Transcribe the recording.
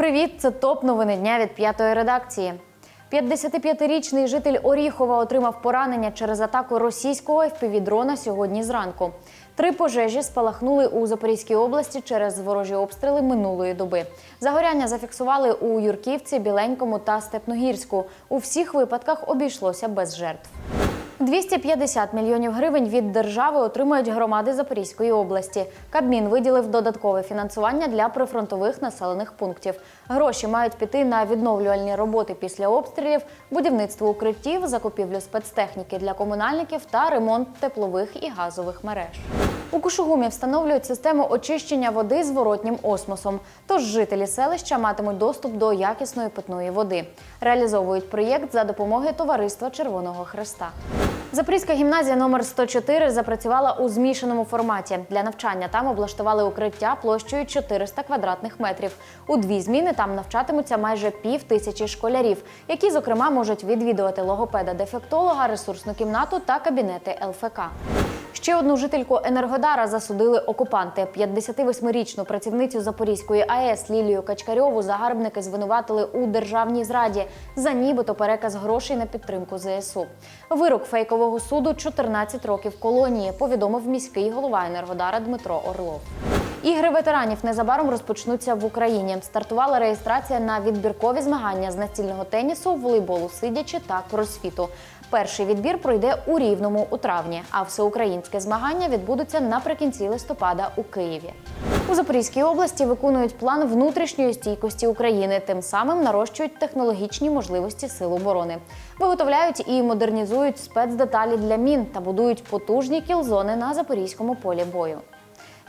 Привіт, це топ новини дня від п'ятої редакції. 55-річний житель Оріхова отримав поранення через атаку російського FPV-дрона сьогодні зранку. Три пожежі спалахнули у Запорізькій області через ворожі обстріли минулої доби. Загоряння зафіксували у Юрківці, Біленькому та Степногірську. У всіх випадках обійшлося без жертв. 250 мільйонів гривень від держави отримають громади Запорізької області. Кабмін виділив додаткове фінансування для прифронтових населених пунктів. Гроші мають піти на відновлювальні роботи після обстрілів, будівництво укриттів, закупівлю спецтехніки для комунальників та ремонт теплових і газових мереж. У Кушугумі встановлюють систему очищення води зворотнім осмосом. Тож жителі селища матимуть доступ до якісної питної води. Реалізовують проєкт за допомогою товариства Червоного Хреста. Запорізька гімназія номер 104 запрацювала у змішаному форматі. Для навчання там облаштували укриття площею 400 квадратних метрів. У дві зміни там навчатимуться майже пів тисячі школярів, які, зокрема, можуть відвідувати логопеда-дефектолога, ресурсну кімнату та кабінети ЛФК. Ще одну жительку Енергодара засудили окупанти. 58-річну працівницю Запорізької АЕС Лілію Качкарьову загарбники звинуватили у державній зраді за нібито переказ грошей на підтримку ЗСУ. Вирок фейкового суду 14 років колонії, повідомив міський голова Енергодара Дмитро Орлов. Ігри ветеранів незабаром розпочнуться в Україні. Стартувала реєстрація на відбіркові змагання з настільного тенісу, волейболу сидячи та кросфіту. Перший відбір пройде у Рівному у травні, а всеукраїнське змагання відбудуться наприкінці листопада у Києві. У Запорізькій області виконують план внутрішньої стійкості України, тим самим нарощують технологічні можливості сил оборони. Виготовляють і модернізують спецдеталі для мін та будують потужні кілзони на запорізькому полі бою.